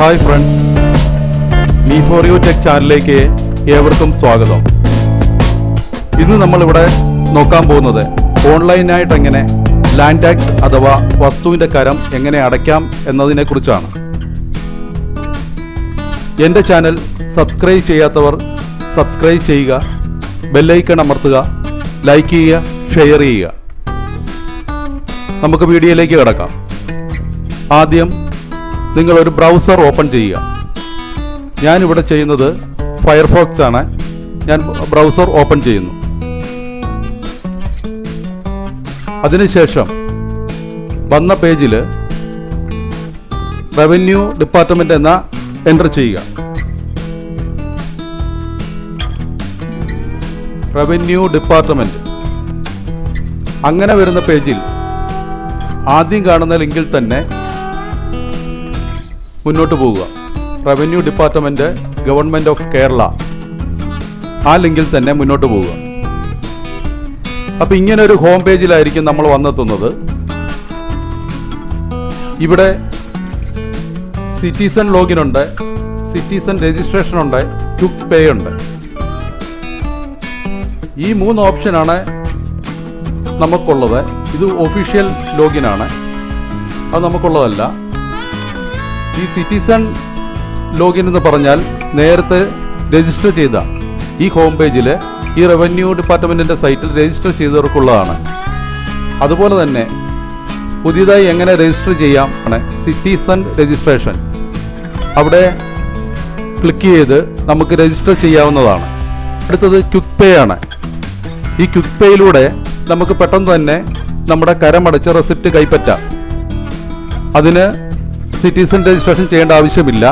Hi friends me for you tech ചാനലിലേക്ക് ഏവർക്കും സ്വാഗതം. ഇന്ന് നമ്മളിവിടെ നോക്കാൻ പോകുന്നത് ഓൺലൈനായിട്ട് എങ്ങനെ ലാൻഡ് ടാക്സ് അഥവാ വസ്തുവിന്റെ കരം എങ്ങനെ അടയ്ക്കാം എന്നതിനെക്കുറിച്ചാണ് എന്റെ ചാനൽ സബ്സ്ക്രൈബ് ചെയ്യാത്തവർ സബ്സ്ക്രൈബ് ചെയ്യുക ബെല്ലൈക്കൺ അമർത്തുക ലൈക്ക് ചെയ്യുക ഷെയർ ചെയ്യുക. നമുക്ക് വീഡിയോയിലേക്ക് കിടക്കാം. ആദ്യം നിങ്ങൾ ഒരു ബ്രൗസർ ഓപ്പൺ ചെയ്യുക. ഞാനിവിടെ ചെയ്യുന്നത് ഫയർഫോക്സ് ആണ്. ഞാൻ ബ്രൗസർ ഓപ്പൺ ചെയ്യുന്നു. അതിനുശേഷം വന്ന പേജിൽ റവന്യൂ ഡിപ്പാർട്ട്മെന്റ് എന്ന എന്റർ ചെയ്യുക. Revenue department. അങ്ങനെ വരുന്ന പേജിൽ ആദ്യം കാണുന്ന ലിങ്കിൽ തന്നെ മുന്നോട്ട് പോവുക. Revenue department government of Kerala ആ ലിങ്കിൽ തന്നെ മുന്നോട്ട് പോവുക. അപ്പോൾ ഇങ്ങനെ ഒരു ഹോം പേജിലായിരിക്കും നമ്മൾ വന്നെത്തുന്നത്. ഇവിടെ സിറ്റിസൺ ലോഗിൻ ഉണ്ട് സിറ്റിസൺ രജിസ്ട്രേഷൻ ഉണ്ട് ക്വിക്ക് പേ ഉണ്ട്. ഈ മൂന്ന് ഓപ്ഷനാണ് നമുക്കുള്ളത്. ഇത് ഒഫീഷ്യൽ ലോഗിൻ ആണ്. അത് നമുക്കുള്ളതല്ല. ഈ സിറ്റിസൺ ലോഗിൻ എന്ന് പറഞ്ഞാൽ നേരത്തെ രജിസ്റ്റർ ചെയ്ത ഈ ഹോം പേജിൽ ഈ റവന്യൂ ഡിപ്പാർട്ട്മെന്റിന്റെ സൈറ്റിൽ രജിസ്റ്റർ ചെയ്തവർക്കുള്ളതാണ്. അതുപോലെ തന്നെ പുതിയതായി എങ്ങനെ രജിസ്റ്റർ ചെയ്യാം ആണ് സിറ്റിസൺ രജിസ്ട്രേഷൻ അവിടെ ക്ലിക്ക് ചെയ്ത് നമുക്ക് രജിസ്റ്റർ ചെയ്യാവുന്നതാണ്. അടുത്തത് ക്വിക്ക് പേ ആണ്. ഈ ക്വിക്ക് പേയിലൂടെ നമുക്ക് പെട്ടെന്ന് തന്നെ നമ്മുടെ കരമടച്ച റെസിപ്റ്റ് കൈപ്പറ്റാം. അതിന് സിറ്റിസൺ രജിസ്ട്രേഷൻ ചെയ്യേണ്ട ആവശ്യമില്ല.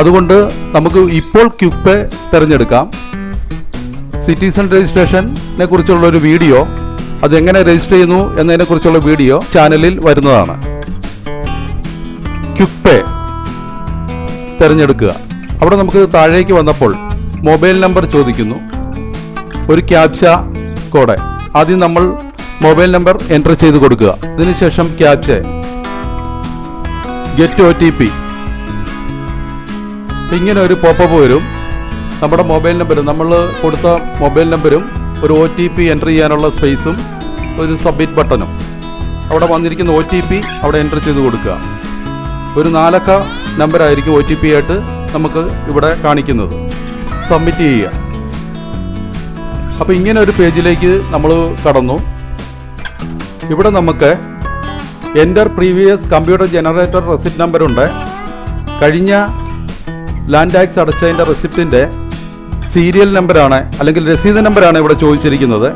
അതുകൊണ്ട് നമുക്ക് ഇപ്പോൾ ക്വിക്ക് പേ തിരഞ്ഞെടുക്കാം. സിറ്റിസൺ രജിസ്ട്രേഷനെ കുറിച്ചുള്ള ഒരു വീഡിയോ അതെങ്ങനെ രജിസ്റ്റർ ചെയ്യുന്നു എന്നതിനെ കുറിച്ചുള്ള വീഡിയോ ചാനലിൽ വരുന്നതാണ്. ക്വിക്ക് പേ തിരഞ്ഞെടുക്കുക. അവിടെ നമുക്ക് താഴേക്ക് വന്നപ്പോൾ മൊബൈൽ നമ്പർ ചോദിക്കുന്നു. ഒരു ക്യാപ്ച കോഡ്. ആദ്യം നമ്മൾ മൊബൈൽ നമ്പർ എന്റർ ചെയ്ത് കൊടുക്കുക. അതിനുശേഷം captcha get O T P ഇങ്ങനെ ഒരു പോപ്പപ്പ് വരും. നമ്മുടെ മൊബൈൽ നമ്പരും നമ്മൾ കൊടുത്ത മൊബൈൽ നമ്പരും ഒരു ഒ ടി പി എന്റർ ചെയ്യാനുള്ള സ്പേസും ഒരു സബ്മിറ്റ് ബട്ടണും അവിടെ വന്നിരിക്കുന്ന ഒ ടി പി അവിടെ എന്റർ ചെയ്ത് കൊടുക്കുക. ഒരു നാലക്ക നമ്പറായിരിക്കും ഒ ടി പി ആയിട്ട് നമുക്ക് ഇവിടെ കാണിക്കുന്നത്. സബ്മിറ്റ് ചെയ്യുക. അപ്പോൾ ഇങ്ങനെ ഒരു പേജിലേക്ക് നമ്മൾ കടന്നു. ഇവിടെ നമുക്ക് enter previous computer generator receipt നമ്പറുണ്ട് കഴിഞ്ഞ ലാൻഡ് ടാക്സ് അടച്ചതിന്റെ റെസിപ്റ്റിന്റെ സീരിയൽ നമ്പറാണ് അല്ലെങ്കിൽ രസീത് നമ്പറാണ് ഇവിടെ ചോദിച്ചിരിക്കുന്നത്.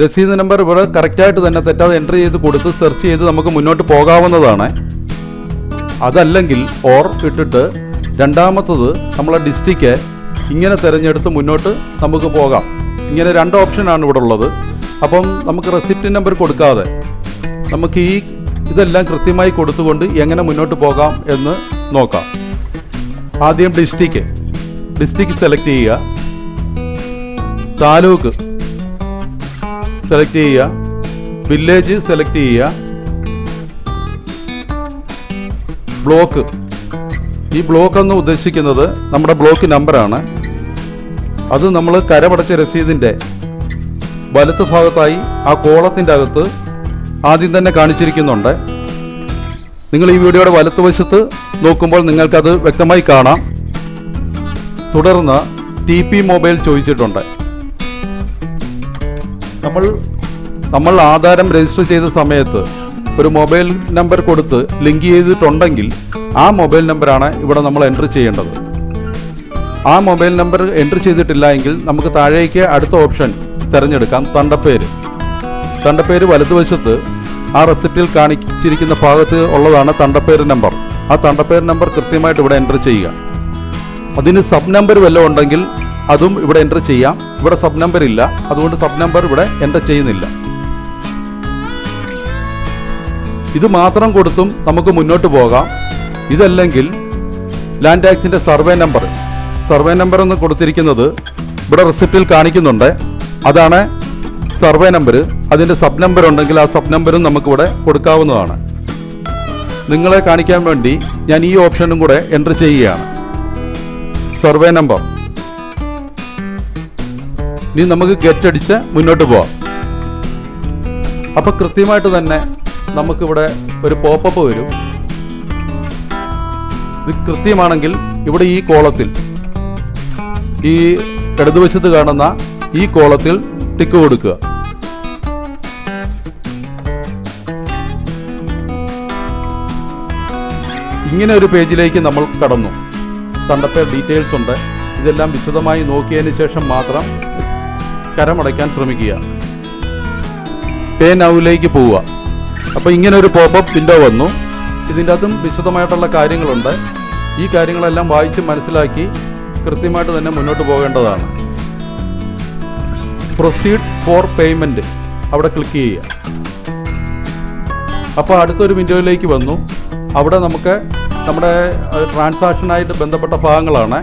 രസീത് നമ്പർ ഇവിടെ കറക്റ്റായിട്ട് തന്നെ തെറ്റാതെ എന്റർ ചെയ്ത് കൊടുത്ത് സെർച്ച് ചെയ്ത് നമുക്ക് മുന്നോട്ട് പോകാവുന്നതാണ്. അതല്ലെങ്കിൽ ഓർ ഇട്ടിട്ട് രണ്ടാമത്തത് നമ്മളെ ഡിസ്ട്രിക്റ്റ് ഇങ്ങനെ തിരഞ്ഞെടുത്ത് മുന്നോട്ട് നമുക്ക് പോകാം. ഇങ്ങനെ രണ്ട് ഓപ്ഷനാണ് ഇവിടെ ഉള്ളത്. അപ്പം നമുക്ക് റെസിപ്റ്റ് നമ്പർ കൊടുക്കാതെ നമുക്ക് ഈ ഇതെല്ലാം കൃത്യമായി കൊടുത്തുകൊണ്ട് എങ്ങനെ മുന്നോട്ട് പോകാം എന്ന് നോക്കാം. ആദ്യം ഡിസ്ട്രിക്റ്റ് ഡിസ്ട്രിക്റ്റ് സെലക്ട് ചെയ്യുക. താലൂക്ക് സെലക്ട് ചെയ്യുക. വില്ലേജ് സെലക്ട് ചെയ്യുക. ബ്ലോക്ക് ഈ ബ്ലോക്ക് എന്ന് ഉദ്ദേശിക്കുന്നത് നമ്മുടെ ബ്ലോക്ക് നമ്പറാണ് അത് നമ്മൾ കരമടച്ച രസീതിന്റെ വലത്ത് ഭാഗത്തായി ആ കോളത്തിന്റെ അകത്ത് ആദ്യം തന്നെ കാണിച്ചിരിക്കുന്നുണ്ട്. നിങ്ങൾ ഈ വീഡിയോയുടെ വലത്തുവശത്ത് നോക്കുമ്പോൾ നിങ്ങൾക്കത് വ്യക്തമായി കാണാം. തുടർന്ന് ടി പി മൊബൈൽ ചോദിച്ചിട്ടുണ്ട്. നമ്മൾ നമ്മൾ ആധാരം രജിസ്റ്റർ ചെയ്ത സമയത്ത് ഒരു മൊബൈൽ നമ്പർ കൊടുത്ത് ലിങ്ക് ചെയ്തിട്ടുണ്ടെങ്കിൽ ആ മൊബൈൽ നമ്പറാണ് ഇവിടെ നമ്മൾ എന്റർ ചെയ്യേണ്ടത്. ആ മൊബൈൽ നമ്പർ എന്റർ ചെയ്തിട്ടില്ല എങ്കിൽ നമുക്ക് താഴേക്ക് അടുത്ത ഓപ്ഷൻ തിരഞ്ഞെടുക്കാം തണ്ടപ്പേര്. തണ്ടപ്പേര് വലതുവശത്ത് ആ റെസിപ്റ്റിൽ കാണിച്ചിരിക്കുന്ന ഭാഗത്ത് ഉള്ളതാണ് തണ്ടപ്പേര് നമ്പർ. ആ തണ്ടപ്പേര് നമ്പർ കൃത്യമായിട്ട് ഇവിടെ എന്റർ ചെയ്യുക. അതിന് സബ് നമ്പർ വല്ലതും ഉണ്ടെങ്കിൽ അതും ഇവിടെ എന്റർ ചെയ്യാം. ഇവിടെ സബ് നമ്പർ ഇല്ല. അതുകൊണ്ട് സബ് നമ്പർ ഇവിടെ എന്റർ ചെയ്യുന്നില്ല. ഇത് മാത്രം കൊടുത്തും നമുക്ക് മുന്നോട്ട് പോകാം. ഇതല്ലെങ്കിൽ ലാൻഡ് ടാക്സിന്റെ സർവേ നമ്പർ. സർവേ നമ്പർ എന്ന് കൊടുത്തിരിക്കുന്നത് ഇവിടെ റെസിപ്റ്റിൽ കാണിക്കുന്നുണ്ട്. അതാണ് സർവേ നമ്പർ അതിന്റെ സബ് നമ്പർ ഉണ്ടെങ്കിൽ ആ സബ് നമ്പറും നമുക്കിവിടെ കൊടുക്കാവുന്നതാണ്. നിങ്ങളെ കാണിക്കാൻ വേണ്ടി ഞാൻ ഈ ഓപ്ഷനും കൂടെ എന്റർ ചെയ്യുകയാണ്. Survey number. ഇനി നമുക്ക് ഗെറ്റ് അടിച്ച് മുന്നോട്ട് പോവാം. അപ്പോൾ കൃത്യമായിട്ട് തന്നെ നമുക്കിവിടെ ഒരു പോപ്പപ്പ് വരും. ഇത് കൃത്യമാണെങ്കിൽ ഇവിടെ ഈ കോളത്തിൽ ഈ ഇടതുവശത്ത് കാണുന്ന ഈ കോളത്തിൽ ടിക്ക് കൊടുക്കുക. ഇങ്ങനെ ഒരു പേജിലേക്ക് നമ്മൾ കടന്നു. തണ്ടപ്പേർ ഡീറ്റെയിൽസ് ഉണ്ട്. ഇതെല്ലാം വിശദമായി നോക്കിയതിന് ശേഷം മാത്രം കരമടയ്ക്കാൻ ശ്രമിക്കുക. പേ നൗവിലേക്ക് പോവുക. അപ്പോൾ ഇങ്ങനെ ഒരു പോപ്പപ്പ് വിൻഡോ വന്നു. ഇതിന്റെ അകത്തും വിശദമായിട്ടുള്ള കാര്യങ്ങളുണ്ട്. ഈ കാര്യങ്ങളെല്ലാം വായിച്ച് മനസ്സിലാക്കി കൃത്യമായിട്ട് തന്നെ മുന്നോട്ട് പോകേണ്ടതാണ്. പ്രൊസീഡ് ഫോർ പേയ്മെന്റ് അവിടെ ക്ലിക്ക് ചെയ്യുക. അപ്പോൾ അടുത്തൊരു വിൻഡോയിലേക്ക് വന്നു. അവിടെ നമുക്ക് നമ്മുടെ ട്രാൻസാക്ഷനായിട്ട് ബന്ധപ്പെട്ട ഭാഗങ്ങളാണ്.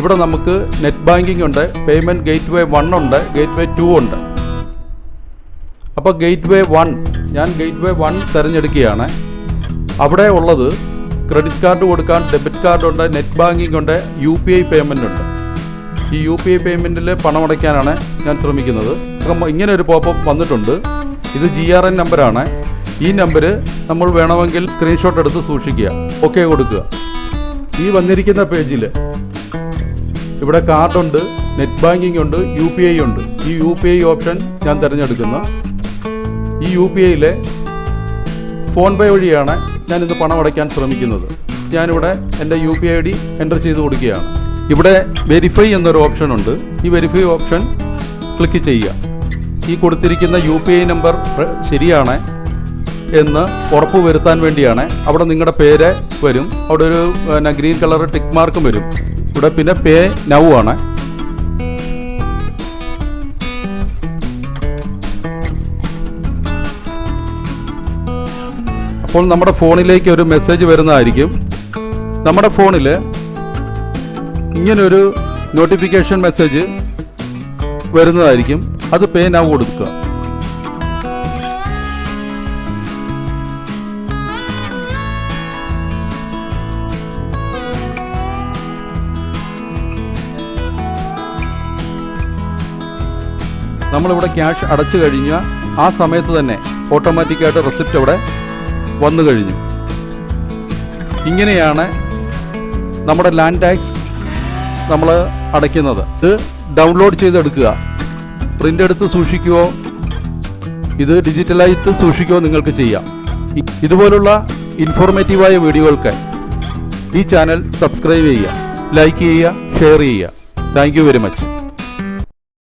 ഇവിടെ നമുക്ക് നെറ്റ് ബാങ്കിംഗ് ഉണ്ട് പേയ്മെന്റ് ഗേറ്റ് വേ വൺ ഉണ്ട് ഗേറ്റ് വേ ടു ഉണ്ട്. അപ്പോൾ ഗേറ്റ് വേ വൺ ഞാൻ ഗേറ്റ് വേ വൺ തിരഞ്ഞെടുക്കുകയാണ്. അവിടെ ഉള്ളത് ക്രെഡിറ്റ് കാർഡ് കൊടുക്കാൻ ഡെബിറ്റ് കാർഡ് ഉണ്ട് നെറ്റ് ബാങ്കിങ് ഉണ്ട് യു പി ഐ പേയ്മെന്റ് ഉണ്ട്. ഈ യു പി ഐ പേയ്മെന്റിൽ പണം അടയ്ക്കാനാണ് ഞാൻ ശ്രമിക്കുന്നത്. അപ്പം ഇങ്ങനെ ഒരു പോപ്പ് വന്നിട്ടുണ്ട്. ഇത് ജി ആർ എൻ നമ്പറാണ് ഈ നമ്പർ നമ്മൾ വേണമെങ്കിൽ സ്ക്രീൻഷോട്ട് എടുത്ത് സൂക്ഷിക്കുക. ഓക്കെ കൊടുക്കുക. ഈ വന്നിരിക്കുന്ന പേജിൽ ഇവിടെ കാർഡുണ്ട് നെറ്റ് ബാങ്കിംഗ് ഉണ്ട് യു പി ഐ ഉണ്ട്. ഈ യു പി ഐ ഓപ്ഷൻ ഞാൻ തിരഞ്ഞെടുക്കുന്നു. ഈ യു പി ഐയിലെ ഫോൺ പേ വഴിയാണ് ഞാൻ ഇന്ന് പണം അടയ്ക്കാൻ ശ്രമിക്കുന്നത്. ഞാനിവിടെ എന്റെ U P I D enter ചെയ്ത് കൊടുക്കുകയാണ്. ഇവിടെ വെരിഫൈ എന്നൊരു ഓപ്ഷൻ ഉണ്ട്. ഈ വെരിഫൈ ഓപ്ഷൻ ക്ലിക്ക് ചെയ്യുക. ഈ കൊടുത്തിരിക്കുന്ന യു പി ഐ നമ്പർ ശരിയാണ്. എന്ന് ഉറപ്പ് വരുത്താൻ വേണ്ടിയാണ്. അവിടെ നിങ്ങളുടെ പേര് വരും. അവിടെ ഒരു പിന്നെ ഗ്രീൻ കളർ ടിക്ക് മാർക്കും വരും. ഇവിടെ പിന്നെ പേ നൗ ആണ്. അപ്പോൾ നമ്മുടെ ഫോണിലേക്ക് ഒരു മെസ്സേജ് വരുന്നതായിരിക്കും. നമ്മുടെ ഫോണിൽ ഇങ്ങനൊരു നോട്ടിഫിക്കേഷൻ മെസ്സേജ് വരുന്നതായിരിക്കും. അത് പേ നൗ കൊടുക്കുക. നമ്മളിവിടെ ക്യാഷ് അടച്ചു കഴിഞ്ഞ ആ സമയത്ത് തന്നെ ഓട്ടോമാറ്റിക്കായിട്ട് റെസിപ്റ്റ് അവിടെ വന്നു കഴിഞ്ഞു. ഇങ്ങനെയാണ് നമ്മുടെ ലാൻഡ് ടാക്സ് നമ്മൾ അടയ്ക്കുന്നത്. ഇത് ഡൗൺലോഡ് ചെയ്തെടുക്കുക. പ്രിന്റ് എടുത്ത് സൂക്ഷിക്കുകയോ ഇത് ഡിജിറ്റലായിട്ട് സൂക്ഷിക്കുകയോ നിങ്ങൾക്ക് ചെയ്യാം. ഇതുപോലുള്ള ഇൻഫോർമേറ്റീവായ വീഡിയോകൾക്ക് ഈ ചാനൽ സബ്സ്ക്രൈബ് ചെയ്യുക ലൈക്ക് ചെയ്യുക ഷെയർ ചെയ്യുക. Thank very much